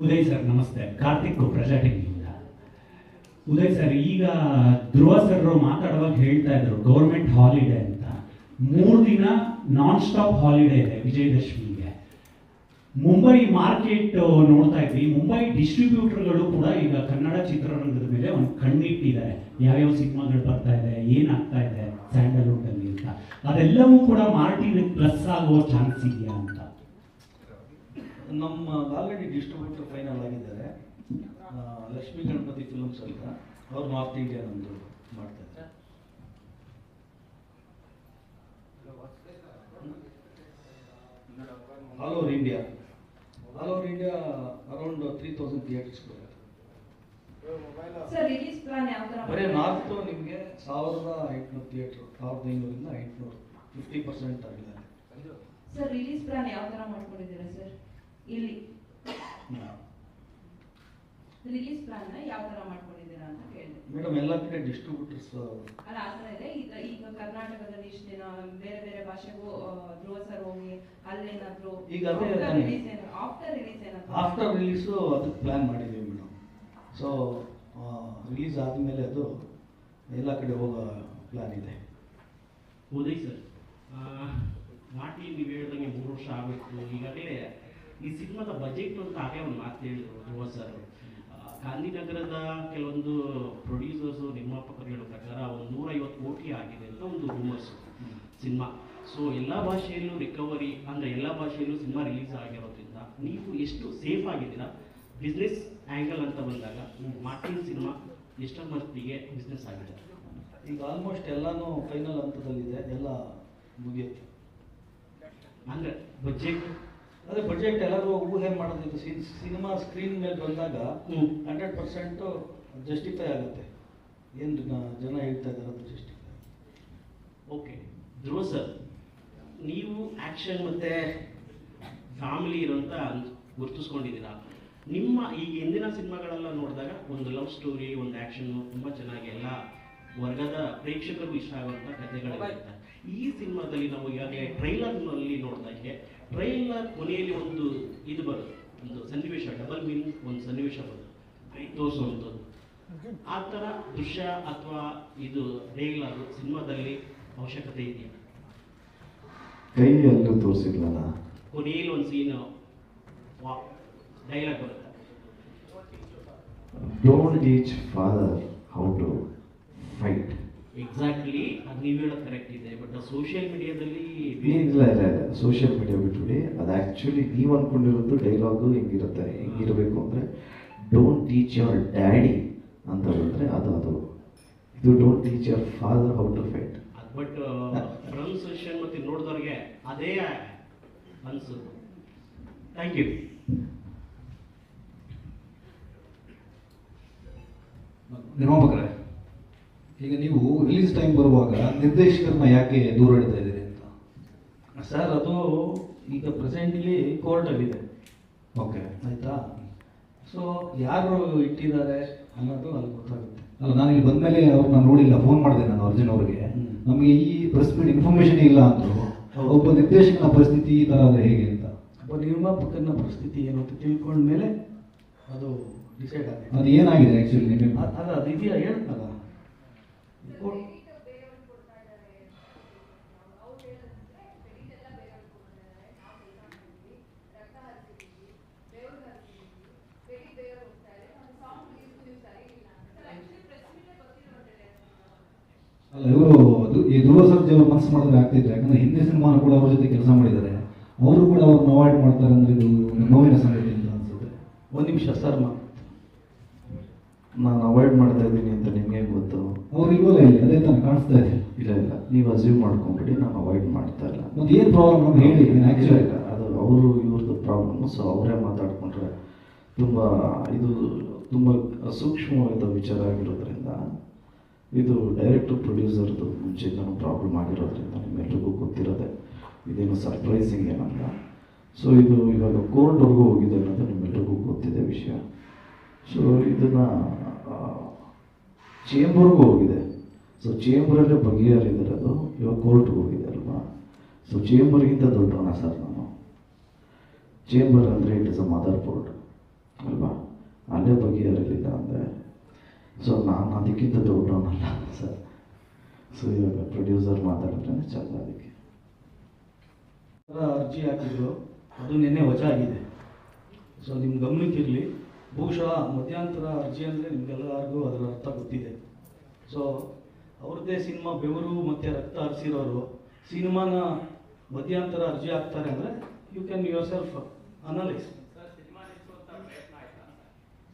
Uday sir, ನಮಸ್ತೆ. ಕಾರ್ತಿಕ್ ಪ್ರಜಾ ಟಿವಿಯಿಂದ Uday sir, ಈಗ ಧ್ರುವ ಸರ್ ಮಾತಾಡುವಾಗ ಹೇಳ್ತಾ ಇದ್ರು ಗೌರ್ಮೆಂಟ್ ಹಾಲಿಡೇ ಅಂತ. ಮೂರು ದಿನ ನಾನ್ ಸ್ಟಾಪ್ ಹಾಲಿಡೇ ಇದೆ ವಿಜಯದಶಮಿಗೆ. ಮುಂಬೈ ಮಾರ್ಕೆಟ್ ನೋಡ್ತಾ ಇದ್ವಿ. ಮುಂಬೈ ಡಿಸ್ಟ್ರಿಬ್ಯೂಟರ್ಗಳು ಕೂಡ ಈಗ ಕನ್ನಡ ಚಿತ್ರರಂಗದ ಮೇಲೆ ಒಂದು ಕಣ್ಣಿಟ್ಟಿದ್ದಾರೆ. ಯಾವ್ಯಾವ ಸಿನಿಮಾಗಳು ಬರ್ತಾ ಇದೆ ಏನಾಗ್ತಾ ಇದೆ ಸ್ಯಾಂಡಲ್ವುಡ್ ಅಲ್ಲಿ ಅಂತ. ಅದೆಲ್ಲವೂ ಕೂಡ ಮಾರ್ಟಿನ್ ಪ್ಲಸ್ ಆಗೋ ಚಾನ್ಸ್ ಇದೆಯಾ ಅಂತ. ನಮ್ಮ ಆಲ್ರೆಡಿ ಡಿಸ್ಟ್ರಿಬ್ಯೂಟರ್ ಫೈನಲ್ ಆಗಿದ್ದಾರೆ. ಲಕ್ಷ್ಮೀ ಗಣಪತಿ ಫಿಲ್ಮ್ಸ್ ಅಂತ ಅವ್ರು ನಾರ್ತ್ ಇಂಡಿಯಾ ನಮ್ಮದು ಮಾಡ್ತಾ ಇದ್ದಾರೆ. All over India all over India around three thousand theatres ತರ ಬರೀ ನಾರ್ತ್ ನಿಮಗೆ ಸಾವಿರದ ಎಂಟುನೂರು ಥಿಯೇಟ್ರ್ ಸಾವಿರದ ಐನೂರಿಂದ ಎಂಟುನೂರು ಫಿಫ್ಟಿ ಪರ್ಸೆಂಟ್ ಆಗಿದೆ. ಸರ್ ರಿಲೀಸ್ ಪ್ಲಾನ್ ಯಾವ ತರ ಮಾಡ್ಕೊಂಡಿದ್ದೀರಾ ಸರ್ ಇಲ್ಲಿ. ರಿಲೀಸ್ ಪ್ಲಾನ್ ಯಾವ ತರ ಮಾಡ್ಕೊಂಡಿದ್ದೀರಾ ಅಂತ ಕೇಳಿದೆ. ಮೇಡಮ್ ಎಲ್ಲ ಕಡೆ ಡಿಸ್ಟ್ರಿಬ್ಯೂಟರ್ಸ್ ಅಲ್ಲ ಆ ಥರ ಇದೆ. ಈಗ ಈಗ ಕರ್ನಾಟಕದಲ್ಲಿ ಇಷ್ಟು ದಿನ ಬೇರೆ ಬೇರೆ ಭಾಷೆಗೂ ಧ್ರುವ ಸರ್ ಹೋಗಿ ಅಲ್ಲೇನಾದ್ರು ಈಗ ಅದೇ. ರಿಲೀಸ್ ಆಫ್ಟರ್ ರಿಲೀಸ್ ಏನಾದ್ರು ಆಫ್ಟರ್ ರಿಲೀಸು ಅದಕ್ಕೆ ಪ್ಲಾನ್ ಮಾಡಿದ್ದೀವಿ ಮೇಡಮ್. ಸೊ ರಿಲೀಸ್ ಆದಮೇಲೆ ಅದು ಎಲ್ಲ ಕಡೆ ಹೋಗೋ ಪ್ಲಾನ್ ಇದೆ. ಉದಯ್ ಸರ್ ಮಾಟಿ ನೀವು ಹೇಳ್ದಂಗೆ ಮೂರು ವರ್ಷ ಆಗಬೇಕು ಈಗಾಗಲೇ ಈ ಸಿನಿಮಾದ ಬಜೆಟ್ ಅಂತ ಆಗೇ ಒಂದು ಮಾತು ಹೇಳಿದ್ರು ಸರ್. ಗಾಂಧಿನಗರದ ಕೆಲವೊಂದು ಪ್ರೊಡ್ಯೂಸರ್ಸು ನಿರ್ಮಾಪಕರು ಹೇಳೋ ಪ್ರಕಾರ ಒಂದು ನೂರೈವತ್ತು ಕೋಟಿ ಆಗಿದೆ ಅಂತ ಒಂದು ರೂಮರ್ಸು ಸಿನಿಮಾ. ಸೊ ಎಲ್ಲ ಭಾಷೆಯಲ್ಲೂ ರಿಕವರಿ ಅಂದರೆ ಎಲ್ಲ ಭಾಷೆಯಲ್ಲೂ ಸಿನಿಮಾ ರಿಲೀಸ್ ಆಗಿರೋದ್ರಿಂದ ನೀವು ಎಷ್ಟು ಸೇಫ್ ಆಗಿದ್ದೀರಾ? ಬಿಸ್ನೆಸ್ ಆ್ಯಂಗಲ್ ಅಂತ ಬಂದಾಗ ಮಾರ್ಟಿನ್ ಸಿನಿಮಾ ಎಷ್ಟರ ಮಟ್ಟಿಗೆ ಬಿಸ್ನೆಸ್ ಆಗಿದೆ? ಈಗ ಆಲ್ಮೋಸ್ಟ್ ಎಲ್ಲನೂ ಫೈನಲ್ ಹಂತದಲ್ಲಿದೆ ಎಲ್ಲ ಮುಗಿಯುತ್ತೆ. ಅಂದರೆ ಬಜೆಟ್ ಅದೇ ಬಜೆಟ್ ಎಲ್ಲರೂ ಊಹೆ ಮಾಡೋದಿದ್ದು ಸಿನಿಮಾ ಸ್ಕ್ರೀನ್ ಮೇಲೆ ಬಂದಾಗ. ಹಂಡ್ರೆಡ್ ಪರ್ಸೆಂಟು ಜಸ್ಟಿಫೈ ಆಗುತ್ತೆ. ಏನು ಜನ ಹೇಳ್ತಾ ಇದ್ದಾರೆ ಅದು ಜಸ್ಟಿಫೈ ಓಕೆ ಧ್ರುವ ಸರ್ ನೀವು ಆ್ಯಕ್ಷನ್ ಮತ್ತು ಫ್ಯಾಮಿಲಿ ಇರೋಂಥ ಗುರ್ತಿಸ್ಕೊಂಡಿದ್ದೀರಾ? ನಿಮ್ಮ ಈಗ ಹಿಂದಿನ ಸಿನಿಮಾಗಳೆಲ್ಲ ನೋಡಿದಾಗ ಒಂದು ಲವ್ ಸ್ಟೋರಿ ಒಂದು ಆ್ಯಕ್ಷನ್ನು ತುಂಬ ಚೆನ್ನಾಗಿ ಎಲ್ಲ ವರ್ಗದ ಪ್ರೇಕ್ಷಕರಿಗೂ ಇಷ್ಟ ಆಗುವಂಥ ಕಥೆಗಳಿರುತ್ತೆ. ಈ ಸಿನಿಮಾದಲ್ಲಿ ನಾವು ಈಗಾಗಲೇ ಟ್ರೈಲರ್ನಲ್ಲಿ ನೋಡಿದಾಗೆ ಟ್ರೈಲರ್ ಕೊನೆಯಲ್ಲಿ ಒಂದು ಇದು ಬರುತ್ತೆ. ಒಂದು ಸನ್ನಿವೇಶ ಡಬಲ್ ಮೀನ್ ಒಂದು ಸನ್ನಿವೇಶ ಬರುತ್ತೆ. ಕೈ ತೋರಿಸುವಂಥದ್ದು. ಆ ಥರ ದೃಶ್ಯ ಅಥವಾ ಇದು ಡೈಲಾಗ್ ಸಿನಿಮಾದಲ್ಲಿ ಅವಶ್ಯಕತೆ ಇದೆಯಾ? ಕೈಯಲ್ಲೂ ತೋರಿಸಿದ್ವಲ್ಲ ಕೊನೆಯಲ್ಲಿ ಒಂದು ಸೀನ್ ಡೈಲಾಗ್ ಬರುತ್ತೆ. Don't teach father how to fight exactly ಅದು ನೀವು ಹೇಳೋದು ಕರೆಕ್ಟ್ ಇದೆ. ಬಟ್ ಸೋಷಿಯಲ್ ಮೀಡಿಯಾದಲ್ಲಿ ಇಲ್ಲ ಇಲ್ಲ ಇಲ್ಲ. ಸೋಷಿಯಲ್ ಮೀಡಿಯಾ ಬಿಟ್ಬಿಡಿ. ಅದು ಆ್ಯಕ್ಚುಲಿ ನೀವು ಅಂದ್ಕೊಂಡಿರೋದು ಡೈಲಾಗು ಹೆಂಗಿರುತ್ತೆ ಹೆಂಗಿರಬೇಕು ಅಂದರೆ ಡೋಂಟ್ ಟೀಚ್ ಯುವರ್ ಡ್ಯಾಡಿ ಅಂತ ಬಂದರೆ ಅದು ಅದು. ಇದು don't teach your father how to fight but social ಮತ್ತು ನೋಡಿದವ್ರಿಗೆ ಅದೇ ಅನ್ಸುತ್ತೆ ಥ್ಯಾಂಕ್ ಯು ನಿರ್ಮಾಪಕರೇ ಈಗ ನೀವು ರಿಲೀಸ್ ಟೈಮ್ ಬರುವಾಗ ನಿರ್ದೇಶಕರನ್ನ ಯಾಕೆ ದೂರ ಇಡ್ತಾ ಇದ್ದೀರಿ ಅಂತ? ಸರ್ ಅದು ಈಗ ಪ್ರೆಸೆಂಟ್ಲಿ ಕೋರ್ಟಲ್ಲಿದೆ ಓಕೆ ಆಯಿತಾ? ಸೊ ಯಾರು ಇಟ್ಟಿದ್ದಾರೆ ಅನ್ನೋದು ಅಲ್ಲಿ ಗೊತ್ತಾಗುತ್ತೆ. ಅಲ್ಲ ನಾನು ಇಲ್ಲಿ ಬಂದಮೇಲೆ ಅವ್ರನ್ನ ನೋಡಿಲ್ಲ ಫೋನ್ ಮಾಡಿದೆ ನಾನು ಅರ್ಜುನ್ ಅವರಿಗೆ. ನಮಗೆ ಈ ಪ್ರೆಸ್ ಮೀಟ್ ಇನ್ಫಾರ್ಮೇಶನ್ ಇಲ್ಲ ಅಂದರು ಒಬ್ಬ ನಿರ್ದೇಶಕನ ಪರಿಸ್ಥಿತಿ ಈ ಥರ ಆದರೆ ಹೇಗೆ ಅಂತ? ಒಬ್ಬ ನಿರ್ಮಾಪಕನ ಪರಿಸ್ಥಿತಿ ಏನು ಅಂತ ತಿಳ್ಕೊಂಡ್ಮೇಲೆ ಅದು ಡಿಸೈಡ್ ಆಗುತ್ತೆ ಅದು ಏನಾಗಿದೆ ಆ್ಯಕ್ಚುಲಿ ನಿಮಗೆ? ಅದು ಅಲ್ಲ ಅದು ಇದೆಯಾ ಹೇಳ್ತಲ್ಲ? ಇವರು ಈ ಧ್ರುವ ಸರ್ಜಿ ಅವರು ಮನಸ್ಸು ಮಾಡಿದ್ರೆ ಆಗ್ತಿದ್ರು ಯಾಕಂದ್ರೆ ಹಿಂದಿ ಸಿನಿಮಾನ ಕೂಡ ಅವ್ರ ಜೊತೆ ಕೆಲಸ ಮಾಡಿದ್ದಾರೆ. ಅವರು ಕೂಡ ಅವ್ರನ್ನ ಅವಾಯ್ಡ್ ಮಾಡ್ತಾರೆ ಅಂದ್ರೆ ಇದು ನೋವಿನ ಸಂಗತಿ ಅಂತ ಅನ್ಸುತ್ತೆ. ಒಂದು ನಿಮಿಷ ಸರ್ ಮಾ ನಾನು ಅವಾಯ್ಡ್ ಮಾಡ್ತಾ ಇದ್ದೀನಿ ಅಂತ ನಿಮಗೆ ಗೊತ್ತು? ಅವ್ರು ಇಲ್ವಲ್ಲ ಇಲ್ಲಿ ಅದೇ ತಾನೇ ಕಾಣಿಸ್ತಾ ಇದೆ. ಇಲ್ಲ ಇಲ್ಲ. ನೀವು ಅಸ್ಯೂಮ್ ಮಾಡ್ಕೊಂಬಿಡಿ ನಾನು ಅವಾಯ್ಡ್ ಮಾಡ್ತಾ ಇಲ್ಲ. ಮತ್ತೆ ಏನು ಪ್ರಾಬ್ಲಮ್ ಅಂತ ಹೇಳಿ ಆ್ಯಕ್ಚುಲಿ ಇಲ್ಲ. ಅದು ಅವರು ಇವ್ರದ್ದು ಪ್ರಾಬ್ಲಮ್ ಸೊ ಅವರೇ ಮಾತಾಡಿಕೊಂಡ್ರೆ ತುಂಬ ಇದು ತುಂಬ ಸೂಕ್ಷ್ಮವಾದ ವಿಚಾರ ಆಗಿರೋದ್ರಿಂದ ಇದು ಡೈರೆಕ್ಟರ್ ಪ್ರೊಡ್ಯೂಸರ್ದು ಮುಂಚೆಯಿಂದನೂ ಪ್ರಾಬ್ಲಮ್ ಆಗಿರೋದ್ರಿಂದ ನಿಮ್ಮೆಲ್ರಿಗೂ ಗೊತ್ತಿರೋದೆ ಇದೇನು ಸರ್ಪ್ರೈಸಿಂಗ್ ಏನಲ್ಲ. ಸೊ ಇದು ಇವಾಗ ಕೋರ್ಟ್ವರೆಗೂ ಹೋಗಿದೆ ಅನ್ನೋದು ನಿಮ್ಮೆಲ್ರಿಗೂ ಗೊತ್ತಿದೆ ವಿಷಯ. ಸೊ ಇದನ್ನು ಚೇಂಬರ್ಗೂ ಹೋಗಿದೆ. ಸೊ ಚೇಂಬರಲ್ಲೇ ಅದು ಇವಾಗ ಕೋರ್ಟ್ಗೆ ಹೋಗಿದೆ ಅಲ್ವಾ? ಸೊ ಚೇಂಬರ್ಗಿಂತ ದೊಡ್ಡವನ ಸರ್ ನಾನು. ಚೇಂಬರ್ ಅಂದರೆ it is a motherboard, ಅಲ್ವಾ? ಅಲ್ಲೇ ಬಗೆಹರಿಲಿಲ್ಲ ಅಂದರೆ. ಸೊ ನಾನು ಅದಕ್ಕಿಂತ ದೊಡ್ಡವನಲ್ಲ ಸರ್. ಸೊ ಇವಾಗ ಪ್ರೊಡ್ಯೂಸರ್ ಮಾತಾಡಿದ್ರೆ ಚೆಂದ ಅದಕ್ಕೆ. ಅರ್ಜಿ ಹಾಕಿದ್ರು. ಅದು ನಿನ್ನೆ ವಜಾ ಆಗಿದೆ. ಸೊ ನಿಮ್ಮ ಗಮನಕ್ಕಿರಲಿ ಬಹುಶಃ ಮಧ್ಯಾಂತರ ಅರ್ಜಿ ಅಂದರೆ ನಿಮಗೆಲ್ಲರಿಗೂ ಅದರ ಅರ್ಥ ಗೊತ್ತಿದೆ. ಸೊ ಅವ್ರದ್ದೇ ಸಿನಿಮಾ ಬೆವರು ಮತ್ತು ರಕ್ತ ಹರಿಸಿರೋರು ಸಿನಿಮಾನ ಮಧ್ಯಂತರ ಅರ್ಜಿ ಹಾಕ್ತಾರೆ ಅಂದರೆ you can yourself analyse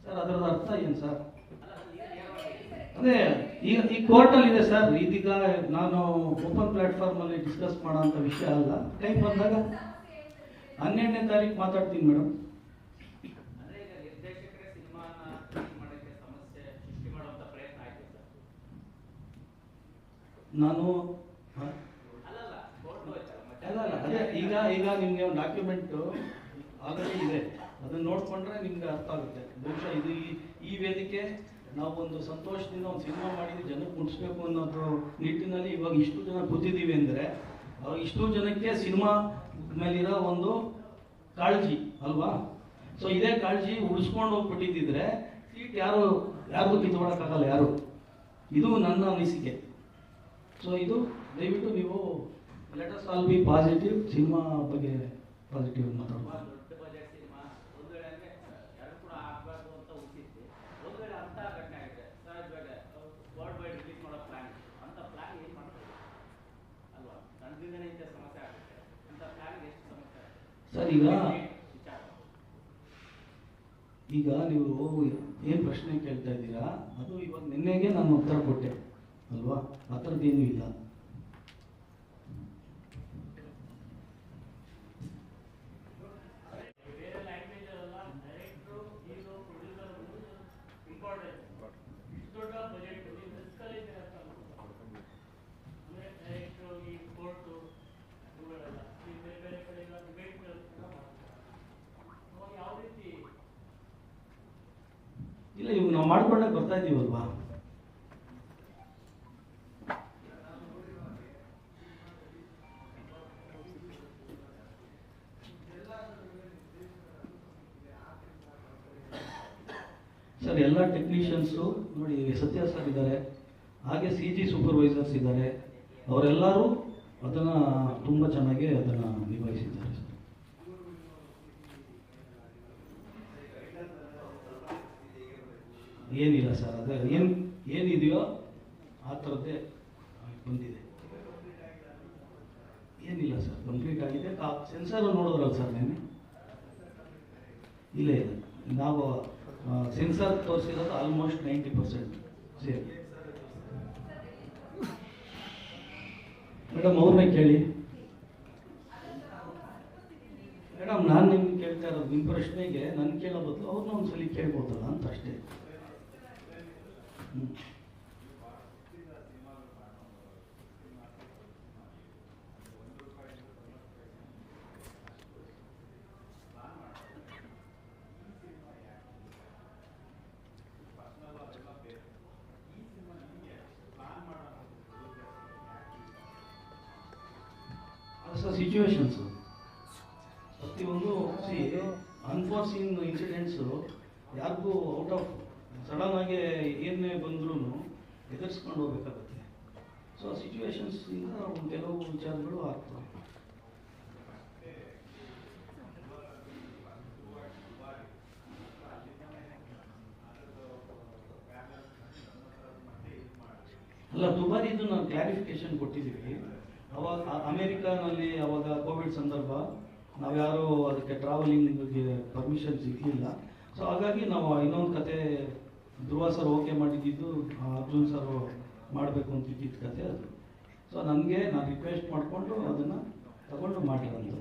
sir ಅದರದ ಅರ್ಥ ಏನು ಸರ್ ಅದೇ ಈಗ ಈ ಕೋರ್ಟಲ್ಲಿ ಇದೆ ಸರ್ ಇದೀಗ ನಾನು ಓಪನ್ ಪ್ಲಾಟ್ಫಾರ್ಮ್ ಅಲ್ಲಿ ಡಿಸ್ಕಸ್ ಮಾಡೋಂಥ ವಿಷಯ ಅಲ್ಲ. ಟೈಮ್ ಬಂದಾಗ ಹನ್ನೆರಡನೇ ತಾರೀಕು ಮಾತಾಡ್ತೀನಿ ಮೇಡಮ್ ಅಂದ್ರೆ ಈಗ ನಿರ್ದೇಶಕರೇ ಸಿನಿಮಾನ ರಿಲೀಸ್ ಮಾಡೋಕ್ಕೆ ಸಮಸ್ಯೆ ಸೃಷ್ಟಿ ಮಾಡುವಂತ ಪ್ರಯತ್ನ ಆಯ್ತು ಸರ್ ನಾನು ಅಲ್ಲ ಅಲ್ಲ ಅದೇ ಈಗ ಈಗ ನಿಮಗೆ ಒಂದು ಡಾಕ್ಯುಮೆಂಟ್ ಆಗಲಿ ಇದೆ. ಅದನ್ನ ನೋಡ್ಕೊಂಡ್ರೆ ನಿಮ್ಗೆ ಅರ್ಥ ಆಗುತ್ತೆ. ಬಹುಶಃ ಇದು ಈ- ಈ ವೇದಿಕೆ ನಾವು ಒಂದು ಸಂತೋಷದಿಂದ ಒಂದು ಸಿನಿಮಾ ಮಾಡಿದ್ವಿ ಜನಕ್ಕೆ ಮುಟ್ಟಿಸ್ಬೇಕು ಅನ್ನೋದು ನಿಟ್ಟಿನಲ್ಲಿ ಇವಾಗ ಇಷ್ಟು ಜನ ಕೂತಿದ್ದೀವಿ ಅಂದರೆ ಅವಾಗ ಇಷ್ಟು ಜನಕ್ಕೆ ಸಿನಿಮಾ ಮೇಲಿರೋ ಒಂದು ಕಾಳಜಿ ಅಲ್ವಾ? ಸೊ ಇದೇ ಕಾಳಜಿ ಉಳಿಸ್ಕೊಂಡು ಹೋಗ್ಬಿಟ್ಟಿದ್ದಿದ್ರೆ ಸೀಟ್ ಯಾರು ಯಾರಿಗೂ ಕಿತ್ಕೊಳಕ್ಕಾಗಲ್ಲ ಯಾರು? ಇದು ನನ್ನ ಅನಿಸಿಕೆ. ಸೊ ಇದು ದಯವಿಟ್ಟು ನೀವು let us all be positive cinema ಬಗ್ಗೆ ಪಾಸಿಟಿವ್ ಮಾತಾಡೋದು ಸರ್ ಈಗ ಈಗ ನೀವು ಏನು ಪ್ರಶ್ನೆ ಕೇಳ್ತಾ ಇದ್ದೀರಾ? ಅದು ಇವಾಗ ನಿನ್ನೆಗೆ ನಾನು ಉತ್ತರ ಕೊಟ್ಟೆ. ಅಲ್ವಾ? ಆ ಥರದ್ದೇನೂ ಇಲ್ಲ ಬೇರೆ ಲ್ಯಾಂಗ್ವೇಜ್ ಅಲ್ಲ ಡೈರೆಕ್ಟ್ರು ಹೀರೋ ಪ್ರೊಡ್ಯೂಸರ್ ಇಂಪಾರ್ಟೆಂಟ್ ಇಷ್ಟು ದೊಡ್ಡ ಬಜೆಟ್ ಡಿಸ್ಕರೇಜ್ ಅಂದರೆ ಡೈರೆಕ್ಟ್ರು ಈ ಕೋರ್ಟು ಇವುಗಳೆಲ್ಲ ಈ ಬೇರೆ ಬೇರೆ ಕಡೆ ಎಲ್ಲ ಡಿಬೇಟ್ ಅವಾಗ ಯಾವ ರೀತಿ ಇಲ್ಲ ಇವಾಗ ನಾವು ಮಾಡ್ಕೊಂಡೇ ಬರ್ತಾ ಇದ್ದೀವಲ್ವಾ ಸರ್ ಎಲ್ಲ ಟೆಕ್ನಿಷಿಯನ್ಸು ನೋಡಿ ಸತ್ಯ ಸರ್ ಇದ್ದಾರೆ. ಹಾಗೆ ಸಿ ಜಿ ಸೂಪರ್ವೈಸರ್ಸ್ ಇದ್ದಾರೆ. ಅವರೆಲ್ಲರೂ ಅದನ್ನು ತುಂಬ ಚೆನ್ನಾಗಿ ಅದನ್ನು ನಿಭಾಯಿಸಿದ್ದಾರೆ ಏನಿಲ್ಲ ಸರ್, ಅದೇ ಏನು ಏನಿದೆಯೋ ಆ ಥರದ್ದೇ ಬಂದಿದೆ. ಏನಿಲ್ಲ ಸರ್, ಕಂಪ್ಲೀಟ್ ಆಗಿದೆ. ಸೆನ್ಸರ್ ನೋಡಿದ್ರಲ್ಲ ಸರ್ ನೀನು ಇಲ್ಲ ಇಲ್ಲ ನಾವು censor ತೋರಿಸಿರೋದು almost ninety percent same madam ಅವ್ರನ್ನ ಕೇಳಿ. ಮೇಡಮ್ ನಾನು ನಿಮ್ಗೆ ಕೇಳ್ತಾ ಇರೋದು ನಿಮ್ಮ ಪ್ರಶ್ನೆಗೆ ನನ್ನ ಕೇಳೋ ಬದಲು ಅವ್ರನ್ನ ಒಂದ್ಸಲಿ ಕೇಳ್ಬೋದಲ್ಲ ಅಂತ ಅಷ್ಟೇ. ಹ್ಮ್. ಸೊ ಸಿಚುವೇಶನ್ಸು ಪ್ರತಿಯೊಂದು ಸಿ ಅನ್ಫಾರ್ಸೀನ್ ಇನ್ಸಿಡೆಂಟ್ಸು ಯಾರಿಗೂ ಔಟ್ ಆಫ್ ಸಡನ್ ಆಗಿ ಏನೇ ಬಂದ್ರೂ ಎದುರಿಸ್ಕೊಂಡು ಹೋಗ್ಬೇಕಾಗುತ್ತೆ. ಸೊ ಆ ಸಿಚುವೇಶನ್ಸಿಂದ ಕೆಲವು ವಿಚಾರಗಳು ಆಗ್ತವೆ. ಅಲ್ಲ ದುಬಾರಿದು ನಾವು ಕ್ಲಾರಿಫಿಕೇಶನ್ ಕೊಟ್ಟಿದ್ದೀವಿ. ಅವಾಗ ಅಮೇರಿಕಾನಲ್ಲಿ ಅವಾಗ ಕೋವಿಡ್ ಸಂದರ್ಭ ನಾವ್ಯಾರು ಅದಕ್ಕೆ ಟ್ರಾವೆಲಿಂಗ್ಗೆ ಪರ್ಮಿಷನ್ ಸಿಗಲಿಲ್ಲ. ಸೊ ಹಾಗಾಗಿ ನಾವು ಇನ್ನೊಂದು ಕತೆ ಧ್ರುವ ಸರ್ ಓಕೆ ಮಾಡಿದ್ದು ಅರ್ಜುನ್ ಸರ್ ಮಾಡಬೇಕು ಅಂತ ಇದ್ದಿದ್ದ ಕತೆ ಅದು. ಸೊ ನನಗೆ ನಾನು ರಿಕ್ವೆಸ್ಟ್ ಮಾಡಿಕೊಂಡು ಅದನ್ನು ತಗೊಂಡು ಮಾಡಿರೋದು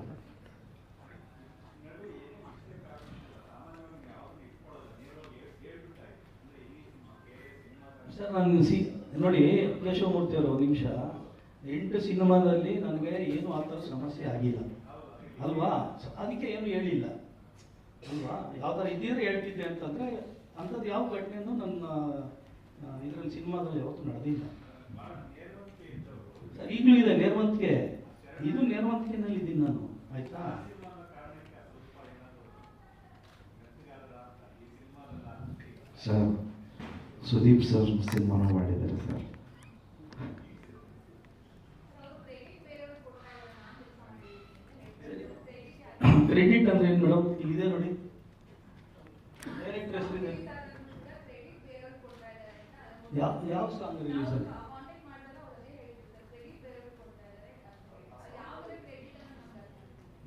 ಸರ್ ನಾನು ಸಿ, ನೋಡಿ ಕೇಶವಮೂರ್ತಿ ಅವರು ನಿಮಿಷ. ಎಂಟು ಸಿನಿಮಾದಲ್ಲಿ ನನಗೆ ಏನು ಆ ಥರ ಸಮಸ್ಯೆ ಆಗಿಲ್ಲ. ಅಲ್ವಾ? ಅದಕ್ಕೆ ಏನು ಹೇಳಿಲ್ಲ. ಅಲ್ವಾ? ಯಾವ ಥರ ಇದ್ದಿದ್ರೆ ಹೇಳ್ತಿದ್ದೆ ಅಂತಂದರೆ, ಅಂಥದ್ದು ಯಾವ ಘಟನೆಯೂ ನನ್ನ ಇದರಲ್ಲಿ ಸಿನಿಮಾದಲ್ಲಿ ಯಾವತ್ತೂ ನಡೆದಿಲ್ಲ. ಸರ್ ಈಗಲೂ ಇದೆ ನೇರ್ವಂತಿಕೆ ಇದು ನೇರ್ವಂತಿಕೆನಲ್ಲಿ ಇದ್ದೀನಿ ನಾನು. ಆಯ್ತಾ? ಸರ್, ಸುದೀಪ್ ಸರ್ ಸಿನಿಮಾನ ಮಾಡಿದ್ದಾರೆ ಸರ್. ಕ್ರೆಡಿಟ್ ಅಂದ್ರೆ ಏನು ಮೇಡಮ್? ಇದೆ ನೋಡಿ. ಡೈರೆಕ್ಟ್ ಹೆಸರಿದೆ ಯಾವ ಯಾವ ಸಾಂಗ್ ರಿಲೀಸ್ ಆಗಿದೆ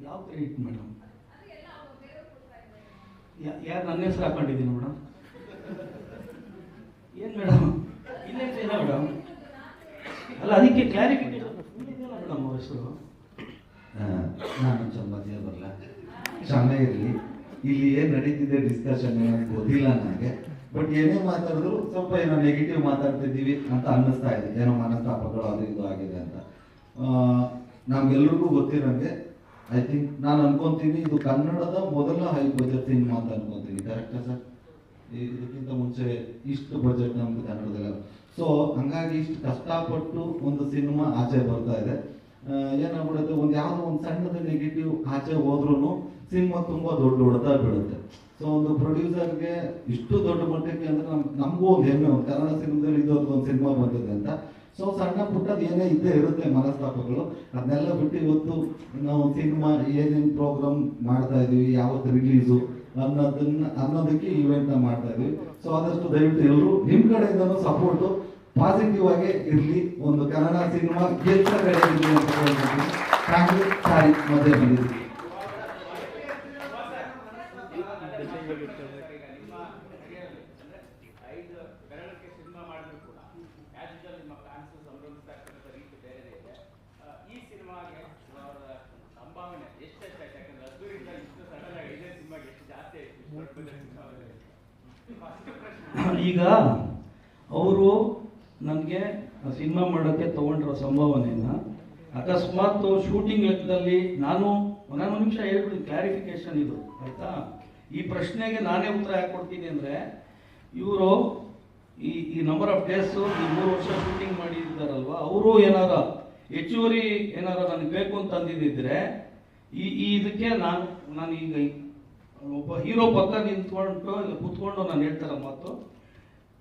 ಯಾವ ಕ್ರೆಡಿಟ್ ಮೇಡಮ್? ಯಾರು ನನ್ನ ಹೆಸರು ಹಾಕೊಂಡಿದ್ದೀನಿ ಮೇಡಮ್? ಏನು ಮೇಡಮ್? ಇಲ್ಲ ಇಲ್ಲ ಮೇಡಮ್? ಅಲ್ಲ ಅದಕ್ಕೆ ಕ್ಲಾರಿಫಿಕೇಶನ್ ಮೇಡಮ್ ಅವ್ರ ಹೆಸರು? ನಾನು ಚಮ್ಮತಿಯ ಬರಲ್ಲ ಚೆನ್ನಾಗಿರಲಿ ಇಲ್ಲಿ ಏನು ನಡೀತಿದೆ ಡಿಸ್ಕಷನ್ ಗೊತ್ತಿಲ್ಲ ನನಗೆ. ಬಟ್ ಏನೇ ಮಾತಾಡಿದ್ರು ಸ್ವಲ್ಪ ಏನೋ ನೆಗೆಟಿವ್ ಮಾತಾಡ್ತಿದ್ದೀವಿ ಅಂತ ಅನ್ನಿಸ್ತಾ ಇದೆ. ಏನೋ ಮನಸ್ತಾಪಗಳು ಅದು ಇದು ಆಗಿದೆ ಅಂತ. ನಮ್ಗೆಲ್ರಿಗೂ ಗೊತ್ತಿರೋಂಗೆ ಐ ಥಿಂಕ್ ನಾನು ಅನ್ಕೊಂತೀನಿ ಇದು ಕನ್ನಡದ ಮೊದಲ ಹೈ ಬಜೆಟ್ ಸಿನಿಮಾ ಅಂತ ಅನ್ಕೊಂತೀನಿ. ಕರೆಕ್ಟಾ ಸರ್ ಇದಕ್ಕಿಂತ ಮುಂಚೆ ಇಷ್ಟು ಬಜೆಟ್ ನಮ್ಗೆ ಕನ್ನಡದಲ್ಲ ಸೊ ಹಂಗಾಗಿ ಇಷ್ಟು ಕಷ್ಟಪಟ್ಟು ಒಂದು ಸಿನಿಮಾ ಆಚೆ ಬರ್ತಾ ಇದೆ. ಏನಾಗ್ಬಿಡುತ್ತೆ? ಒಂದು ಯಾವುದೋ ಒಂದು ಸಣ್ಣದ ನೆಗೆಟಿವ್ ಆಚೆ ಹೋದ್ರೂ ಸಿನಿಮಾ ತುಂಬಾ ದೊಡ್ಡ ಹೊಡೆತ ಬೀಳುತ್ತೆ. ಸೊ ಒಂದು ಪ್ರೊಡ್ಯೂಸರ್ಗೆ ಇಷ್ಟು ದೊಡ್ಡ ಮಟ್ಟಕ್ಕೆ ಅಂದ್ರೆ ನಮ್, ನಮಗೂ ಒಂದು ಹೆಮ್ಮೆ, ಒಂದು ಕನ್ನಡ ಸಿನಿಮಾದಲ್ಲಿ ಇದೊಂದು ಒಂದು ಸಿನಿಮಾ ಬಂದಿದೆ ಅಂತ. ಸೊ ಸಣ್ಣ ಪುಟ್ಟದ ಏನೇ ಇದ್ದೇ ಇರುತ್ತೆ ಮನಸ್ತಾಪಗಳು. ಅದನ್ನೆಲ್ಲ ಬಿಟ್ಟು ಇವತ್ತು ನಾವು ಸಿನಿಮಾ ಏನೇನು ಪ್ರೋಗ್ರಾಮ್ ಮಾಡ್ತಾ ಇದೀವಿ, ಯಾವತ್ತು ರಿಲೀಸು ಅನ್ನೋದನ್ನ, ಅನ್ನೋದಕ್ಕೆ ಇವೆಂಟ್ ಮಾಡ್ತಾ ಇದೀವಿ. ಸೊ ಆದಷ್ಟು ದಯವಿಟ್ಟು ಎಲ್ಲರೂ ನಿಮ್ ಕಡೆಯಿಂದನೂ ಸಪೋರ್ಟು ಪಾಸಿಟಿವ್ ಆಗಿ ಇರಲಿ, ಒಂದು ಕನ್ನಡ ಸಿನಿಮಾ ಗೆದ್ದ ಕಡೆ ಇರಲಿ ಅಂತ ಹೇಳ್ತೀನಿ ಕಾಂಗ್ರೆಸ್ ಸಾರಿ ಮಧ್ಯೆ ಸಿನಿಮಾದಲ್ಲಿ. ಈಗ ಅವರು ನನಗೆ ಸಿನಿಮಾ ಮಾಡೋಕ್ಕೆ ತೊಗೊಂಡಿರೋ ಸಂಭಾವನೆಯನ್ನು ಅಕಸ್ಮಾತ್ ಶೂಟಿಂಗ್ ಲೆಕ್ಕದಲ್ಲಿ ನಾನು ನಾನು ನಿಮಿಷ ಹೇಳ್ಬಿಡಿ ಕ್ಲಾರಿಫಿಕೇಶನ್ ಇದು, ಆಯಿತಾ? ಈ ಪ್ರಶ್ನೆಗೆ ನಾನೇ ಉತ್ತರ ಯಾಕೆ ಕೊಡ್ತೀನಿ ಅಂದರೆ, ಇವರು ಈ ಈ ನಂಬರ್ ಆಫ್ ಡೇಸು ಈ ಮೂರು ವರ್ಷ ಶೂಟಿಂಗ್ ಮಾಡಿದ್ದಾರಲ್ವ? ಅವರು ಏನಾರ ಹೆಚ್ಚುವರಿ ಏನಾರ ನನಗೆ ಬೇಕು ಅಂತ ಅಂದಿದ್ದಿದ್ರೆ, ಈ ಈ ಇದಕ್ಕೆ ನಾನು ನಾನು ಈಗ ಒಬ್ಬ ಹೀರೋ ಪಕ್ಕ ನಿಂತ್ಕೊಂಡು ಕೂತ್ಕೊಂಡು ನಾನು ಹೇಳ್ತಾರ ಮಾತು.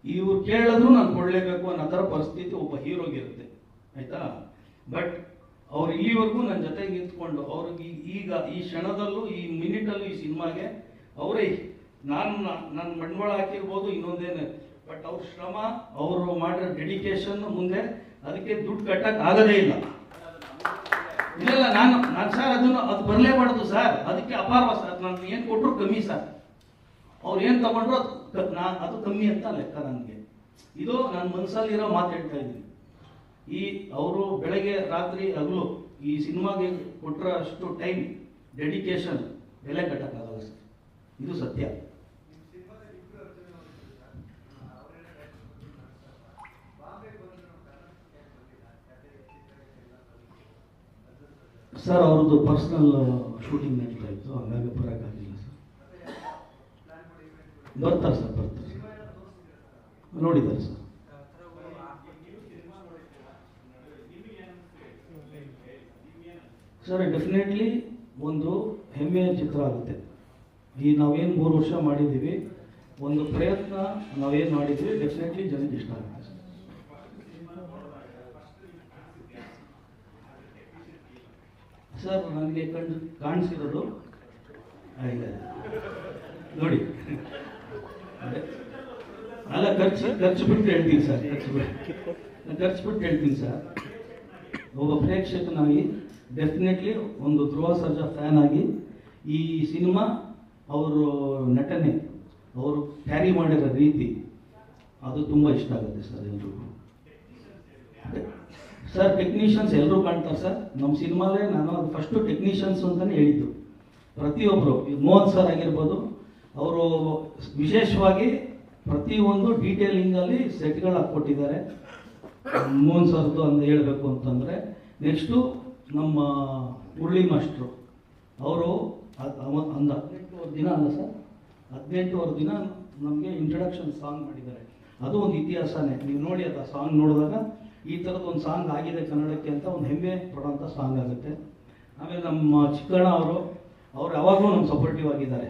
ಇವ್ರು ಕೇಳಿದ್ರು ನಾನು ಕೊಡಲೇಬೇಕು ಅನ್ನೋ ಥರ ಪರಿಸ್ಥಿತಿ ಒಬ್ಬ ಹೀರೋಗಿರುತ್ತೆ, ಆಯ್ತಾ? ಬಟ್ ಅವ್ರು ಇಲ್ಲಿವರೆಗೂ ನನ್ನ ಜೊತೆಗೆ ನಿಂತ್ಕೊಂಡು ಅವ್ರಿಗೆ ಈಗ ಈ ಕ್ಷಣದಲ್ಲೂ, ಈ ಮಿನಿಟಲ್ಲೂ ಈ ಸಿನಿಮಾಗೆ ಅವರೇ, ನಾನು ನನ್ನ ಬಂಡವಾಳ ಹಾಕಿರ್ಬೋದು ಇನ್ನೊಂದೇನು. ಬಟ್ ಅವ್ರ ಶ್ರಮ, ಅವರು ಮಾಡಿರೋ ಡೆಡಿಕೇಶನ್ ಮುಂದೆ ಅದಕ್ಕೆ ದುಡ್ಡು ಕಟ್ಟಕ್ಕೆ ಆಗದೇ ಇಲ್ಲ. ಇಲ್ಲ ನಾನು ನಾನು ಸರ್ ಅದನ್ನು ಅದು ಬರಲೇಬಾರ್ದು ಸರ್ ಅದಕ್ಕೆ ಅಪಾರ ಸರ್ ನಾನು ಏನು ಕೊಟ್ಟರು ಕಮ್ಮಿ ಸರ್ ಅವ್ರು ಏನು ತಗೊಂಡ್ರು ಅದು ನಾ ಅದು ಕಮ್ಮಿ ಅಂತ ಲೆಕ್ಕ ನನಗೆ. ಇದು ನನ್ನ ಮನಸ್ಸಲ್ಲಿರೋ ಮಾತು ಹೇಳ್ತಾ ಇದ್ದೀನಿ. ಈ ಅವರು ಬೆಳಗ್ಗೆ ರಾತ್ರಿ ಹಗಲು ಈ ಸಿನಿಮಾಗೆ ಕೊಟ್ಟರ ಅಷ್ಟು ಟೈಮ್ ಡೆಡಿಕೇಶನ್ ಬೆಲೆ ಕಟ್ಟಕ್ಕಾಗಲ್ಲ ಇದು ಸತ್ಯ. ಸರ್, ಅವ್ರದ್ದು ಪರ್ಸನಲ್ ಶೂಟಿಂಗ್ ನಡೀತಾ ಇತ್ತು, ಹಂಗಾಗಿ ಬರೋಕ್ಕಾಗಿಲ್ಲ ಸರ್ ಬರ್ತಾರೆ ಸರ್, ಬರ್ತಾರೆ ನೋಡಿದ್ದಾರೆ ಸರ್ ಸರ್ ಡೆಫಿನೆಟ್ಲಿ ಒಂದು ಹೆಮ್ಮೆಯ ಚಿತ್ರ ಆಗುತ್ತೆ ಈ ನಾವೇನು ಮೂರು ವರ್ಷ ಮಾಡಿದ್ದೀವಿ, ಒಂದು ಪ್ರಯತ್ನ ನಾವೇನು ಮಾಡಿದ್ವಿ ಡೆಫಿನೆಟ್ಲಿ ಜನಕ್ಕೆ ಇಷ್ಟ ಆಗುತ್ತೆ ಸರ್ ನನಗೆ ಕಂಡು ಕಾಣಿಸಿರೋದು ಇಲ್ಲ. ನೋಡಿ. ಅಲ್ಲ, ಖರ್ಚು ಖರ್ಚು ಬಿಟ್ಟು ಹೇಳ್ತೀನಿ ಸರ್, ಖರ್ಚು ಬಿಟ್ಟು. ನಾನು ಖರ್ಚು ಬಿಟ್ಟು ಹೇಳ್ತೀನಿ ಸರ್. ಒಬ್ಬ ಪ್ರೇಕ್ಷಕನಾಗಿ ಡೆಫಿನೆಟ್ಲಿ ಒಂದು ಧ್ರುವ ಸರ್ಜಾ ಫ್ಯಾನ್ ಆಗಿ ಈ ಸಿನಿಮಾ ಅವರು ನಟನೆ, ಅವರು ಕ್ಯಾರಿ ಮಾಡಿರೋ ರೀತಿ, ಅದು ತುಂಬ ಇಷ್ಟ ಆಗುತ್ತೆ ಸರ್ ಎಲ್ರಿಗೂ. ಸರ್ ಟೆಕ್ನಿಷಿಯನ್ಸ್ ಎಲ್ಲರೂ ಕಾಣ್ತಾರೆ ಸರ್. ನಮ್ಮ ಸಿನಿಮಾಲೇ ನಾನು ಅದು ಫಸ್ಟು ಟೆಕ್ನಿಷಿಯನ್ಸ್ ಅಂತಲೇ ಹೇಳಿದ್ದು. ಪ್ರತಿಯೊಬ್ಬರು ಮೋಹನ್ ಸರ್ ಆಗಿರ್ಬೋದು ಅವರು ವಿಶೇಷವಾಗಿ ಪ್ರತಿಯೊಂದು ಡೀಟೇಲಿಂಗಲ್ಲಿ ಸೆಟ್ಗಳು ಹಾಕ್ಕೊಟ್ಟಿದ್ದಾರೆ ಮೋಹನ್ ಸರ್ದು ಅಂತ ಹೇಳಬೇಕು ಅಂತಂದರೆ ನೆಕ್ಸ್ಟು ನಮ್ಮ ಉರುಳಿ ಮಾಸ್ಟ್ರು ಅವರು ಒಂದು ಹದಿನೆಂಟುವರೆ ದಿನ ಅಲ್ಲ ಸರ್ ಹದಿನೆಂಟುವರೆ ದಿನ ನಮಗೆ ಇಂಟ್ರಡಕ್ಷನ್ ಸಾಂಗ್ ಮಾಡಿದ್ದಾರೆ. ಅದು ಒಂದು ಇತಿಹಾಸನೇ. ನೀವು ನೋಡಿ ಅದು ಆ ಸಾಂಗ್ ನೋಡಿದಾಗ ಈ ಥರದ್ದು ಒಂದು ಸಾಂಗ್ ಆಗಿದೆ ಕನ್ನಡಕ್ಕೆ ಅಂತ ಒಂದು ಹೆಮ್ಮೆ ಪಡೋಂಥ ಸಾಂಗ್ ಆಗುತ್ತೆ. ಆಮೇಲೆ ನಮ್ಮ ಚಿಕ್ಕಣ್ಣ ಅವರು ಅವ್ರು ಯಾವಾಗಲೂ ನಮ್ಮ ಸಪೋರ್ಟಿವ್ ಆಗಿದ್ದಾರೆ.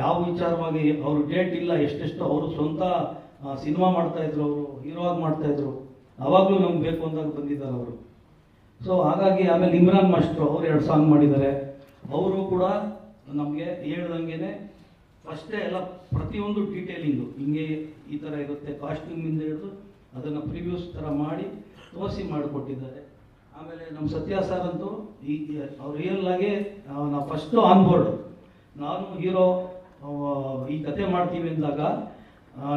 ಯಾವ ವಿಚಾರವಾಗಿ ಅವ್ರ ಡೇಟ್ ಇಲ್ಲ, ಎಷ್ಟೆಷ್ಟು ಅವರು ಸ್ವಂತ ಸಿನಿಮಾ ಮಾಡ್ತಾಯಿದ್ರು ಅವರು ಹೀರೋ ಆಗಿ ಮಾಡ್ತಾಯಿದ್ರು ಅವಾಗಲೂ ನಮ್ಗೆ ಬೇಕು ಅಂದಾಗ ಬಂದಿದ್ದಾರೆ ಅವರು. ಸೊ ಹಾಗಾಗಿ ಆಮೇಲೆ ಇಮ್ರಾನ್ ಮಾಸ್ಟ್ರು ಅವ್ರು ಎರಡು ಸಾಂಗ್ ಮಾಡಿದ್ದಾರೆ. ಅವರು ಕೂಡ ನಮಗೆ ಹೇಳ್ದಂಗೆ ಫಸ್ಟೇ ಎಲ್ಲ ಪ್ರತಿಯೊಂದು ಡೀಟೇಲಿಂಗು ಹಿಂಗೆ ಈ ಥರ ಇರುತ್ತೆ ಕಾಸ್ಟ್ಯೂಮಿಂದ ಹಿಡಿದು ಅದನ್ನು ಪ್ರಿವ್ಯೂಸ್ ಥರ ಮಾಡಿ ತೋರಿಸಿ ಮಾಡಿಕೊಟ್ಟಿದ್ದಾರೆ. ಆಮೇಲೆ ನಮ್ಮ ಸತ್ಯ ಸರ್ ಅಂತೂ ಈ ಅವ್ರು ರಿಯಲ್ ಆಗಿ ನಾವು ಫಸ್ಟು ಆನ್ ಬೋರ್ಡ್ ನಾನು ಹೀರೋ ಈ ಕತೆ ಮಾಡ್ತೀವಿ ಅಂದಾಗ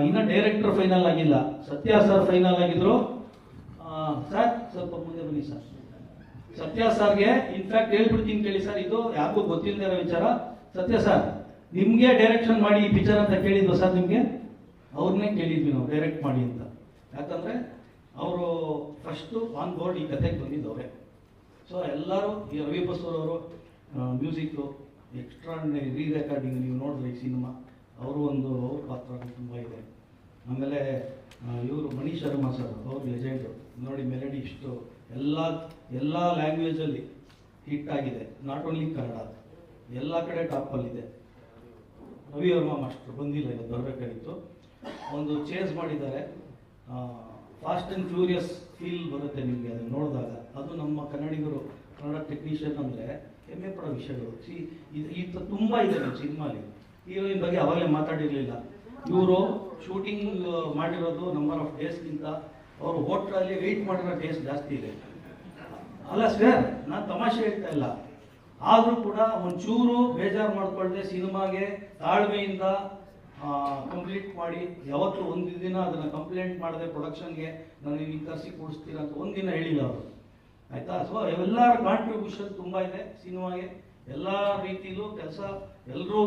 ಇನ್ನ ಡೈರೆಕ್ಟರ್ ಫೈನಲ್ ಆಗಿಲ್ಲ. ಸತ್ಯ ಸರ್ ಫೈನಲ್ ಆಗಿದ್ರು. ಸರ್ ಸ್ವಲ್ಪ ಮುಂದೆ ಬನ್ನಿ ಸರ್ ಸತ್ಯ ಸರ್ಗೆ ಇನ್ಫ್ಯಾಕ್ಟ್ ಹೇಳ್ಬಿಡ್ತೀನಿ ಕೇಳಿ ಸರ್ ಇದು ಯಾರಿಗೂ ಗೊತ್ತಿಲ್ಲದೆ ಇರೋ ವಿಚಾರ. ಸತ್ಯ ಸರ್ ನಿಮ್ಗೆ ಡೈರೆಕ್ಷನ್ ಮಾಡಿ ಈ ಪಿಕ್ಚರ್ ಅಂತ ಕೇಳಿದ್ವು ಸರ್ ನಿಮ್ಗೆ? ಅವ್ರನ್ನೇ ಕೇಳಿದ್ವಿ ನಾವು ಡೈರೆಕ್ಟ್ ಮಾಡಿ ಅಂತ. ಯಾಕಂದ್ರೆ, ಅವರು ಫಸ್ಟು ಆನ್ ಬೋರ್ಡ್ ಈ ಕತೆಗೆ ಬಂದಿದ್ದವ್ರೆ. ಸೊ ಎಲ್ಲರೂ ಈ ರವಿ ಬಸ್ವರವರು ಮ್ಯೂಸಿಕ್ಕು ಎಕ್ಸ್ಟ್ರಾರ್ಡಿನರಿ ರೀ ರೆಕಾರ್ಡಿಂಗ್ ನೀವು ನೋಡಿದ್ರೆ ಈ ಸಿನಿಮಾ. ಅವರು ಒಂದು ಅವ್ರ ಪಾತ್ರ ತುಂಬ ಇದೆ. ಆಮೇಲೆ ಇವರು ಮಣಿ ಶರ್ಮಾ ಸರ್, ಅವ್ರ ಲೆಜೆಂಡು ನೋಡಿ ಮೆಲಡಿ ಇಷ್ಟು ಎಲ್ಲ ಎಲ್ಲ ಲ್ಯಾಂಗ್ವೇಜಲ್ಲಿ ಹಿಟ್ ಆಗಿದೆ. ನಾಟ್ ಓನ್ಲಿ ಕನ್ನಡ, ಎಲ್ಲ ಕಡೆ ಟಾಪಲ್ಲಿದೆ ರವಿ ವರ್ಮ ಮಾಸ್ಟರ್ ಬಂದಿಲ್ಲ ಈಗ ಬರಬೇಕಾಗಿತ್ತು ಒಂದು ಚೇಸ್ ಮಾಡಿದ್ದಾರೆ. ಫಾಸ್ಟ್ ಆ್ಯಂಡ್ ಫ್ಯೂರಿಯಸ್ ಫೀಲ್ ಬರುತ್ತೆ ನಿಮಗೆ, ಅದನ್ನು ನೋಡಿದಾಗ. ಅದು ನಮ್ಮ ಕನ್ನಡಿಗರು, ಕನ್ನಡ ಟೆಕ್ನಿಷಿಯನ್ ಅಂದರೆ ಹೆಮ್ಮೆ ಪಡೋ ವಿಷಯಗಳು. ಸಿ, ಇದು, ಈ ತುಂಬ ಇದೆ ನಮ್ಮ ಸಿನಿಮಾಲಿ. ಹೀರೋಯಿನ್ ಬಗ್ಗೆ ಅವಾಗಲೇ ಮಾತಾಡಿರಲಿಲ್ಲ. ಇವರು ಶೂಟಿಂಗ್ ಮಾಡಿರೋದು ನಂಬರ್ ಆಫ್ ಡೇಸ್ಗಿಂತ ಅವರು ಹೋಟ್ಲಲ್ಲಿ ವೆಯ್ಟ್ ಮಾಡಿರೋ ಡೇಸ್ ಜಾಸ್ತಿ ಇದೆ. ಅಲ್ಲ ಸರ್ ನಾನು ತಮಾಷೆ ಹೇಳ್ತಾ ಇಲ್ಲ. ಆದರೂ ಕೂಡ ಒಂಚೂರು ಬೇಜಾರು ಮಾಡ್ಕೊಳ್ದೆ ಸಿನಿಮಾಗೆ ತಾಳ್ಮೆಯಿಂದ ಕಂಪ್ಲೀಟ್ ಮಾಡಿ, ಯಾವತ್ತು ಒಂದು ದಿನ ಅದನ್ನು ಕಂಪ್ಲೇಂಟ್ ಮಾಡದೆ ಪ್ರೊಡಕ್ಷನ್ಗೆ ನಾನು ನೀವು ಕರೆಸಿ ಕೊಡಿಸ್ತೀರ ಅಂತ ಒಂದಿನ ಹೇಳಿಲ್ಲ ಅವರು. ಆಯ್ತಾ? ಸೊ ಎಲ್ಲರ ಕಾಂಟ್ರಿಬ್ಯೂಷನ್ ತುಂಬ ಇದೆ ಸಿನಿಮಾಗೆ. ಎಲ್ಲ ರೀತಿಯಲ್ಲೂ ಕೆಲಸ ಎಲ್ಲರೂ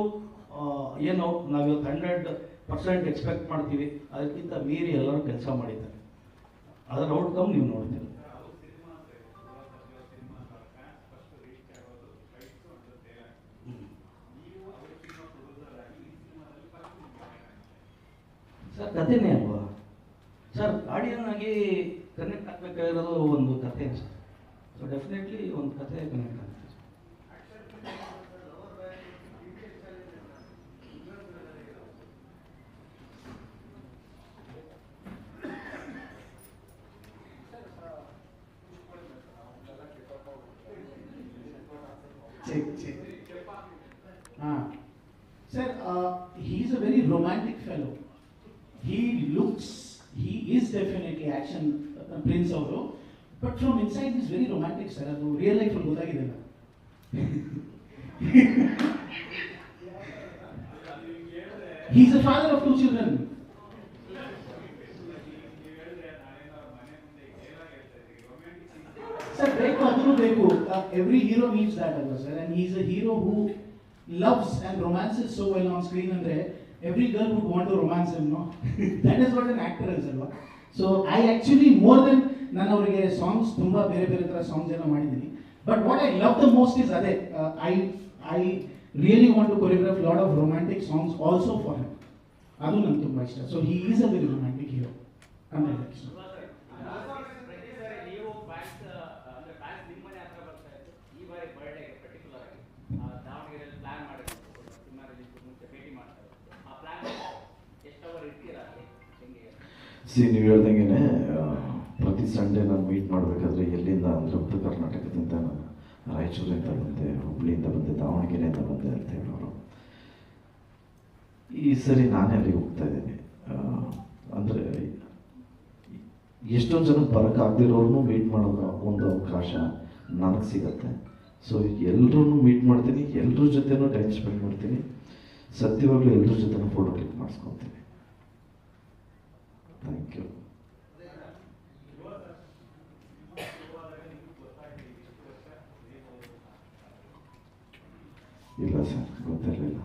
ಏನು ನಾವು ಇವತ್ತು ಹಂಡ್ರೆಡ್ ಪರ್ಸೆಂಟ್ ಎಕ್ಸ್ಪೆಕ್ಟ್ ಮಾಡ್ತೀವಿ. ಅದಕ್ಕಿಂತ ಮೀರಿ ಎಲ್ಲರೂ ಕೆಲಸ ಮಾಡಿದ್ದಾರೆ. ಅದರ ಔಟ್ಕಮ್ ನೀವು ನೋಡ್ತೀರಿ. ಸರ್, ಕಥೆನೇ ಅಲ್ವಾ? ಸರ್ ಆಡಿಯನ್ ಆಗಿ ಕನೆಕ್ಟ್ ಆಗಬೇಕಾಗಿರೋದು ಒಂದು ಕಥೆ ಸರ್ ಸೊ ಡೆಫಿನೆಟ್ಲಿ ಒಂದು ಕಥೆ ಕನೆಕ್ಟ್ very romantic sir ಅದು ರಿಯಲ್ ಲೈಫ್ ಅಲ್ಲಿ ಗೊತ್ತಾಗಿದೆ He's a father of two children. Sir ಬೇಕು ಅದನ್ನು ಬೇಕು ಎವ್ರಿ ಹೀರೋ ನೀಡ್ಸ್ ದ್ಯಾಟ್ ಅಲ್ವಾ sir and is a hero who loves and romances so well on screen ಅಂದ್ರೆ every girl would want to romance him no that is what an actor is ಅಲ್ವಾ so I actually more than ನಾನು ಅವರಿಗೆ songs ತುಂಬಾ ಬೇರೆ ಬೇರೆ ಥರ songs ಎಲ್ಲ ಮಾಡಿದ್ದೀನಿ. But what I love the most is ಅದೇ I I really want to choreograph load of romantic songs also for him ಅದು ನಂಗೆ ತುಂಬಾ ಇಷ್ಟ. So he is a very romantic hero Kannada C ನೀವು ಹೇಳ್ದಂಗೆ ಸಂಡೇ ನಾನು ಮೀಟ್ ಮಾಡಬೇಕಾದ್ರೆ ಎಲ್ಲಿಂದ ಅಂದರೆ ಉತ್ತರ ಕರ್ನಾಟಕದಿಂದ ನಾನು ರಾಯಚೂರಿಂದ ಬಂದೆ, ಹುಬ್ಳಿಯಿಂದ ಬಂದೆ ದಾವಣಗೆರೆಯಿಂದ ಬಂದೆ ಅಂತ ಹೇಳೋರು. ಈ ಸರಿ ನಾನೇ ಅಲ್ಲಿಗೆ ಹೋಗ್ತಾ ಇದ್ದೀನಿ. ಅಂದರೆ ಎಷ್ಟೊಂದು ಜನ ಬರೋಕ್ಕಾಗದಿರೋರ್ನು ಮೀಟ್ ಮಾಡೋ ಒಂದು ಅವಕಾಶ ನನಗೆ ಸಿಗತ್ತೆ. ಸೊ ಎಲ್ಲರೂ ಮೀಟ್ ಮಾಡ್ತೀನಿ ಎಲ್ಲರ ಜೊತೆನೂ ಟೈಮ್ ಸ್ಪೆಂಡ್ ಮಾಡ್ತೀನಿ. ಸತ್ಯವಾಗಲೂ ಎಲ್ಲರ ಜೊತೆನೂ ಫೋಟೋ ಕ್ಲಿಕ್ ಮಾಡಿಸ್ಕೊತೀನಿ. ಥ್ಯಾಂಕ್ ಯು ಇಲ್ಲ ಸರ್ ಗೊತ್ತಿರಲಿಲ್ಲ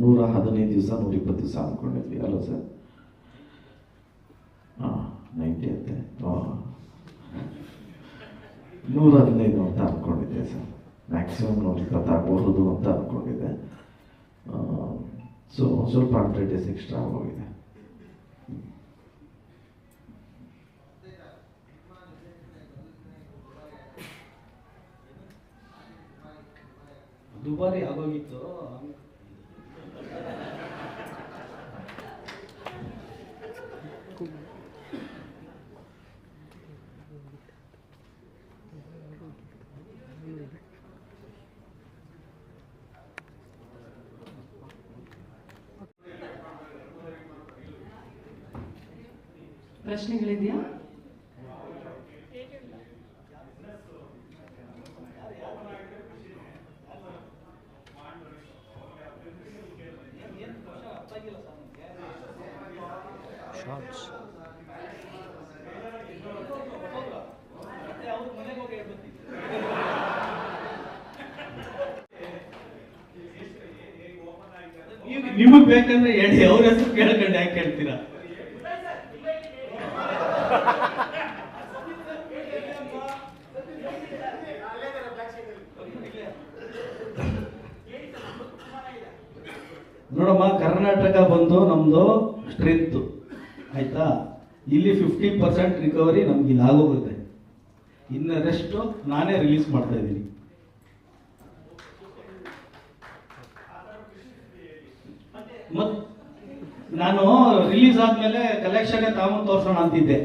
ನೂರ ಹದಿನೈದು ದಿವಸ, ನೂರ ಇಪ್ಪತ್ತು ದಿವಸ ಅಂದ್ಕೊಂಡಿದ್ವಿ, ಅಲ್ಲ ಸರ್? ಹಾಂ ನೈಂಟಿ ಅಂತೆ. ನೂರ ಹದಿನೈದು ಅಂತ ಅಂದ್ಕೊಂಡಿದ್ದೆ ಸರ್. ಮ್ಯಾಕ್ಸಿಮಮ್ ನೂರ ಇಪ್ಪತ್ತಾಗಬಹುದು ಅಂತ ಅಂದ್ಕೊಂಡಿದ್ದೆ. ಸೊ ಸ್ವಲ್ಪ ಹಂಡ್ರೆಡ್ ಡೇಸ್ ಎಕ್ಸ್ಟ್ರಾ ಆಗೋಗಿದೆ. ದುಬಾರಿ ಆಗೋಗಿತ್ತು ಪ್ರಶ್ನೆಗಳಿದೆಯಾ? ನಿಮಗೆ ಬೇಕಂದ್ರೆ ಹೇಳಿ ಅವ್ರ ಹೆಸರು ಕೇಳ್ಕೊಂಡು ಯಾಕೆ ಕೇಳ್ತೀರಾ ನೋಡಮ್ಮ ಕರ್ನಾಟಕ ಬಂದು ನಮ್ದು ಸ್ಟ್ರೆಂತ್ ಆಯ್ತಾ ಇಲ್ಲಿ ಫಿಫ್ಟಿ ಪರ್ಸೆಂಟ್ ರಿಕವರಿ ನಮ್ಗೆ ಇಲ್ಲಿ ಆಗೋಗುತ್ತೆ. ಇನ್ನು ರೆಸ್ಟು ನಾನೇ ರಿಲೀಸ್ ಮಾಡ್ತಾ ಇದ್ದೀನಿ. ಮತ್ ನಾನು ರಿಲೀಸ್ ಆದ್ಮೇಲೆ ಕಲೆಕ್ಷನ್ ತಾವು ತೋರ್ಸೋಣ ಅಂತಿದ್ದೆ.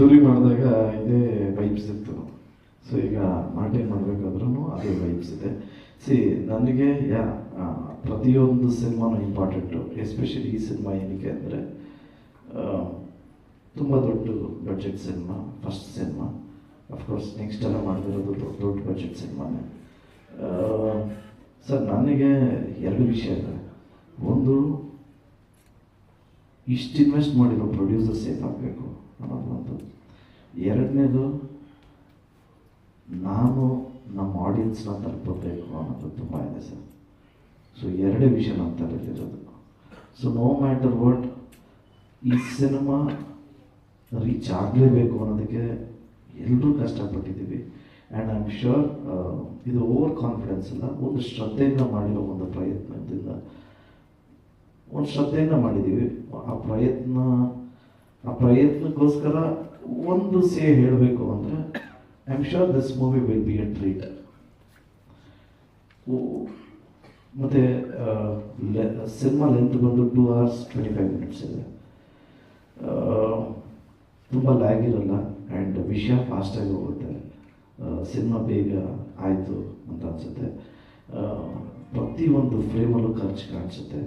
ಅದ್ದೂರಿ ಮಾಡಿದಾಗ ಇದೇ ವೈಬ್ಸ್ ಇತ್ತು. ಸೊ ಈಗ ಮಾರ್ಟೇನ್ ಮಾಡಬೇಕಾದ್ರೂ ಅದೇ ವೈಬ್ಸ್ ಇದೆ. ಸಿ ನನಗೆ, ಯಾ ಪ್ರತಿಯೊಂದು ಸಿನಿಮಾನು ಇಂಪಾರ್ಟೆಂಟು ಎಸ್ಪೆಷಲಿ ಈ ಸಿನಿಮಾ ಏನಕ್ಕೆ ಅಂದರೆ ತುಂಬ ದೊಡ್ಡ budget cinema first cinema. Of course next ಎಲ್ಲ ಮಾಡಿದಿರೋದು ದೊಡ್ಡ ದೊಡ್ಡ ಬಜೆಟ್ ಸಿನಿಮಾನೇ. ಸರ್ ನನಗೆ ಎರಡು ವಿಷಯ ಇದೆ. ಒಂದು ಇಷ್ಟು ಇನ್ವೆಸ್ಟ್ ಮಾಡಿರೋ ಪ್ರೊಡ್ಯೂಸರ್ ಸೇಫ್ ಆಗಬೇಕು ಅನ್ನೋದು ಎರಡನೇದು, ನಾನು ನಮ್ಮ ಆಡಿಯನ್ಸ್ನ ತಲುಪಬೇಕು ಅನ್ನೋದು ತುಂಬ ಇದೆ ಸರ್. ಸೊ ಎರಡೇ ವಿಷಯ ನಾನು ತಲೆಯಲ್ಲಿರೋದು ಸೊ ನೋ ಮ್ಯಾಟರ್ ವಾಟ್ ಈ ಸಿನಿಮಾ ರೀಚ್ ಆಗಲೇಬೇಕು ಅನ್ನೋದಕ್ಕೆ ಎಲ್ಲರೂ ಕಷ್ಟಪಟ್ಟಿದ್ದೀವಿ. ಆ್ಯಂಡ್ ಐ ಆಮ್ ಶ್ಯೂರ್ ಇದು ಓವರ್ ಕಾನ್ಫಿಡೆನ್ಸ್ ಇಲ್ಲ ಒಂದು ಶ್ರದ್ಧೆಯಿಂದ ಮಾಡಿರೋ ಒಂದು ಪ್ರಯತ್ನದಿಂದ ಒಂದು ಶ್ರದ್ಧೆಯನ್ನು ಮಾಡಿದ್ದೀವಿ ಆ ಪ್ರಯತ್ನ, ಆ ಪ್ರಯತ್ನಕ್ಕೋಸ್ಕರ ಒಂದು ಸೇ ಹೇಳಬೇಕು ಅಂದರೆ I am sure this movie will be a treat ಮತ್ತು ಸಿನಿಮಾ ಲೆಂತ್ ಬಂದು two hours twenty five minutes ಇದೆ ತುಂಬ ಲ್ಯಾಗ್ ಇರಲ್ಲ ಆ್ಯಂಡ್ ವಿಷಯ ಫಾಸ್ಟಾಗಿ ಹೋಗುತ್ತೆ. ಸಿನಿಮಾ ಬೇಗ ಆಯಿತು ಅಂತ ಅನಿಸುತ್ತೆ. ಪ್ರತಿಯೊಂದು ಫ್ರೇಮಲ್ಲೂ ಖರ್ಚು ಕಾಣಿಸುತ್ತೆ.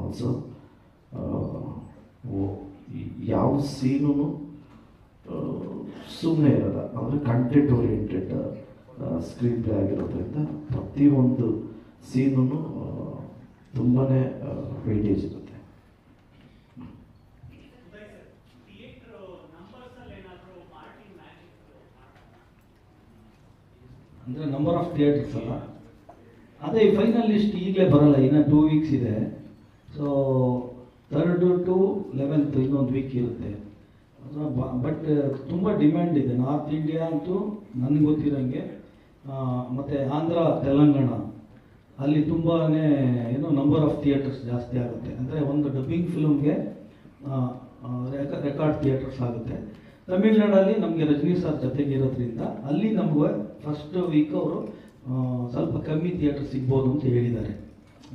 ಆಲ್ಸೋ ಯಾವ ಸೀನು ಸುಮ್ಮನೆ ಇರಲ್ಲ. ಅಂದರೆ ಕಂಟೆಂಟ್ ಓರಿಯೆಂಟೆಡ್ ಸ್ಕ್ರೀನ್ ಪ್ಲೇ ಆಗಿರೋದ್ರಿಂದ ಪ್ರತಿಯೊಂದು ಸೀನು ತುಂಬಾ ವೇಟೇಜ್ ಇರುತ್ತೆ. ಅಂದರೆ ನಂಬರ್ ಆಫ್ ಥಿಯೇಟರ್ಸ್ ಅಲ್ಲ? ಅದೇ ಫೈನಲ್ ಲಿಸ್ಟ್ ಈಗಲೇ ಬರಲ್ಲ, ಇನ್ನು ಟೂ ವೀಕ್ಸ್ ಇದೆ. ಸೊ ಥರ್ಡ್ ಟು ಲೆವೆಂತ್ ಇನ್ನೊಂದು ವೀಕ್ ಇರುತ್ತೆ. ಬಟ್ ತುಂಬ ಡಿಮ್ಯಾಂಡ್ ಇದೆ. ನಾರ್ತ್ ಇಂಡಿಯಾ ಅಂತೂ ನನಗೆ ಗೊತ್ತಿರೋಂಗೆ ಮತ್ತು ಆಂಧ್ರ, ತೆಲಂಗಾಣ, ಅಲ್ಲಿ ತುಂಬಾ ಏನು ನಂಬರ್ ಆಫ್ ಥಿಯೇಟರ್ಸ್ ಜಾಸ್ತಿ ಆಗುತ್ತೆ. ಅಂದರೆ ಒಂದು ಡಬ್ಬಿಂಗ್ ಫಿಲ್ಮ್ಗೆ ರೆಕಾರ್ಡ್ ಥಿಯೇಟರ್ಸ್ ಆಗುತ್ತೆ. ತಮಿಳ್ನಾಡಲ್ಲಿ ನಮಗೆ ರಜನಿ ಸರ್ ಜೊತೆಗಿರೋದ್ರಿಂದ ಅಲ್ಲಿ ನಮಗೆ ಫಸ್ಟ್ ವೀಕ್ ಅವರು ಸ್ವಲ್ಪ ಕಮ್ಮಿ ಥಿಯೇಟರ್ ಸಿಗ್ಬೋದು ಅಂತ ಹೇಳಿದ್ದಾರೆ.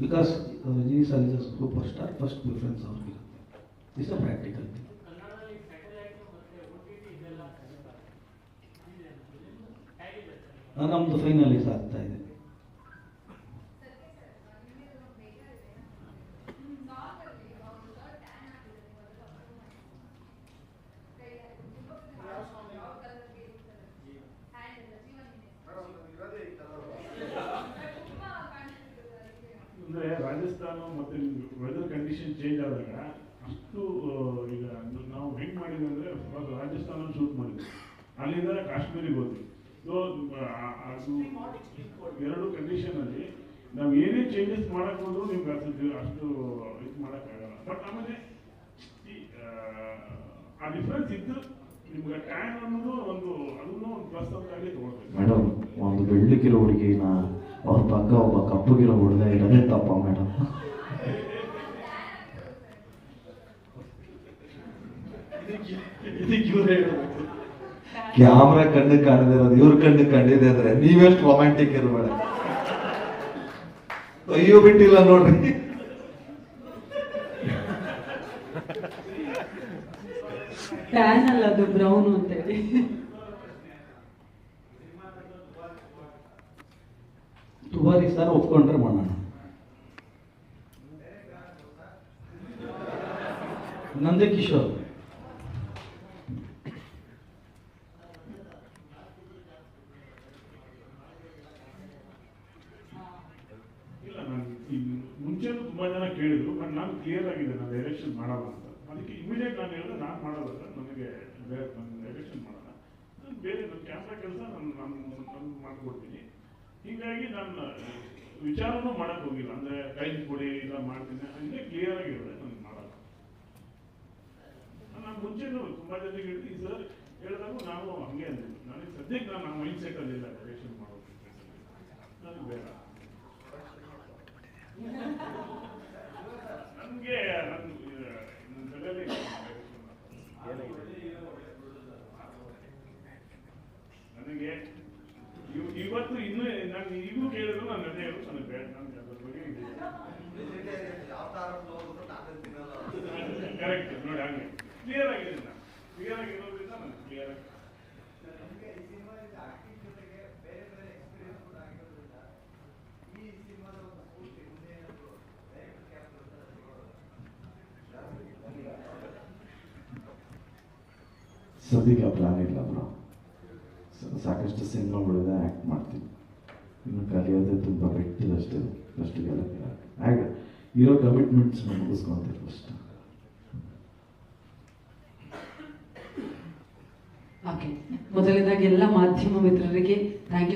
Because Rajini sir is a super star first preference ಅವ್ರಿಗೆ. ಇಸ್ ಅ ಪ್ರಾಕ್ಟಿಕಲ್ ನಮ್ಮದು ಫೈನಲೈಸ್ ಆಗ್ತಾ ಇದೆ ಅಂದರೆ ರಾಜಸ್ಥಾನ ಮತ್ತು ವೆದರ್ ಕಂಡೀಷನ್ ಚೇಂಜ್ ಆದಾಗ ಅಷ್ಟು ಈಗ ನಾವು ಹೆಂಗೆ ಮಾಡಿದ್ವಿ ಅಂದರೆ ರಾಜಸ್ಥಾನ ಶೂಟ್ ಮಾಡಿದ್ವಿ. ಅಲ್ಲಿಂದ ಕಾಶ್ಮೀರಿಗೆ ಹೋದ್ವಿ. ಸೊ ಅದು ಎರಡು ಕಂಡೀಷನಲ್ಲಿ ನಾವು ಏನೇ ಚೇಂಜಸ್ ಮಾಡಕ್ಕೆ ಹೋದ್ರು ನಿಮ್ಗೆ ಅಷ್ಟು ಇದು ಮಾಡೋಕ್ಕಾಗಲ್ಲ ಬಟ್ ಆಮೇಲೆ ಆ, ಡಿಫ್ರೆನ್ಸ್ ಇದ್ದು ನಿಮ್ಗೆ ಟ್ಯಾನ್ ಅನ್ನೋದು ಒಂದು ಅದನ್ನು ಒಂದು ಪ್ಲಸ್ ಅಂತಾಗಿ ತಗೊಳ್ಬೇಕು. ಮೇಡಮ್ ಒಂದು ಬೆಳ್ಳಿಗಿರೋ ಹುಡುಗಿನ ಅವ್ರ ಪಕ್ಕ ಒಬ್ಬ ಕಪ್ಪಗಿರೋ ಹುಡುಗ ಇರೋದೇ ತಪ್ಪ ಮೇಡಮ್ ಇದಕ್ಕೆ ಇವ್ರೇ ಹೇಳ್ಬೇಕು ಕ್ಯಾಮ್ರಾ ಕಣ್ಣು ಕಾಣದೇ ಇರೋದು ಇವ್ರ ಕಣ್ಣು ಕಂಡಿದೆ ಅಂದ್ರೆ ನೀವೆಷ್ಟು ರೊಮ್ಯಾಂಟಿಕ್ ಇರಬೇಡ. ಅಯ್ಯೋ ಬಿಟ್ಟಿಲ್ಲ ನೋಡ್ರಿ. ಟ್ಯಾನ್ ಅಲ್ಲ ಅದು ಬ್ರೌನ್ ಅಂತ ಹೇಳಿ. ದುಬಾರಿ ಸರ್ ಒಪ್ಕೊಂಡ್ರೆ ಮಾಡೋಣ. ನಂದೇ ಕಿಶೋರ್ ಇಲ್ಲ ನಾನು ಈ ಮುಂಚೆನೂ ತುಂಬಾ ಜನ ಕೇಳಿದ್ರು ಬಟ್ ನಾನು ಕ್ಲಿಯರ್ ಆಗಿದೆ, ನಾನು ಡೈರೆಕ್ಷನ್ ಮಾಡಲ್ಲ ಅಂತ. ಅದಕ್ಕೆ ಇಮಿಡಿಯೇಟ್ ನಾನು ಹೇಳಿದ್ರೆ ನಾನು ಮಾಡಲ್ಲ ಸರ್ ನನಗೆ ಬೇರೆ ನಾನು ಮಾಡಲ್ಲ. ಬೇರೆ ನನ್ನ ಕ್ಯಾಮ್ರಾ ಕೆಲಸ ನಾನು ನಾನು ನಾನು ಮಾಡ್ಕೊಡ್ತೀನಿ. ಹೀಗಾಗಿ ನಾನು ವಿಚಾರನೂ ಮಾಡಕ್ಕೆ ಹೋಗಿಲ್ಲ. ಅಂದ್ರೆ ಟೈಮ್ ಕೊಡಿ ಇಲ್ಲ ಮಾಡ್ತೀನಿ, ಹಂಗೆ ಕ್ಲಿಯರ್ ಆಗಿ ಹೇಳಿದೆ ನಾನು ಮಾಡಲ್ಲ. ನಾನು ಮುಂಚೆನೂ ತುಂಬಾ ಜನರಿಗೆ ಹೇಳ್ತೀನಿ ಸರ್ ಹೇಳಿದಾಗ ನಾವು ಹಂಗೆ ಅಂದ್ರೆ ನನಗೆ ಸದ್ಯಕ್ಕೆ ನಾನು ನಮ್ಮ ಮೈಂಡ್ ಸೆಟ್ ಅಲ್ಲಿ ಇಲ್ಲ ಡೈರೆಕ್ಷನ್ ಮಾಡೋದು ನನಗೆ ಬೇಡ. ನನ್ಗೆ ನನ್ನ ನನ್ನ ತಲೆಯಲ್ಲಿ ನನಗೆ ಇವ್- ಇವತ್ತು ಇನ್ನೂ ನಾನು ಈಗಲೂ ಕೇಳಿದ್ರು ನಾನು ಅದೇ ಹೇಳು ನನಗೆ ಬೇಡ ನನಗೆ ಅದ್ರ ಬಗ್ಗೆ ಕರೆಕ್ಟ್ ನೋಡಿ ಹಂಗೆ ಕ್ಲಿಯರ್ ಆಗಿದೆ ನಾನು ಕ್ಲಿಯರ್ ಆಗಿರೋದ್ರಿಂದ ನಾನು ಕ್ಲಿಯರ್ ಆಗಿ ಸದ್ಯಕ್ಕೆ ಪ್ಲಾನ್ ಇಲ್ಲ ಬ್ರೋ ಸಾಕಷ್ಟು ಸಿನಿಮಾಗಳಿದೆ ಆ್ಯಕ್ಟ್ ಮಾಡ್ತೀನಿ. ಇನ್ನು ಕಲಿಯೋದೇ ತುಂಬ ಬೆಟ್ಟಿದಷ್ಟೇ ಫಸ್ಟಿಗೆಲ್ಲ ಆಗ ಇರೋ ಕಮಿಟ್ಮೆಂಟ್ಸ್ ಮುಗಿಸ್ಕೊಂತೀವಿ ಫಸ್ಟ್ ಓಕೆ ಮೊದಲನೇದಾಗಿ ಎಲ್ಲ ಮಾಧ್ಯಮ ಮಿತ್ರರಿಗೆ ಥ್ಯಾಂಕ್ ಯು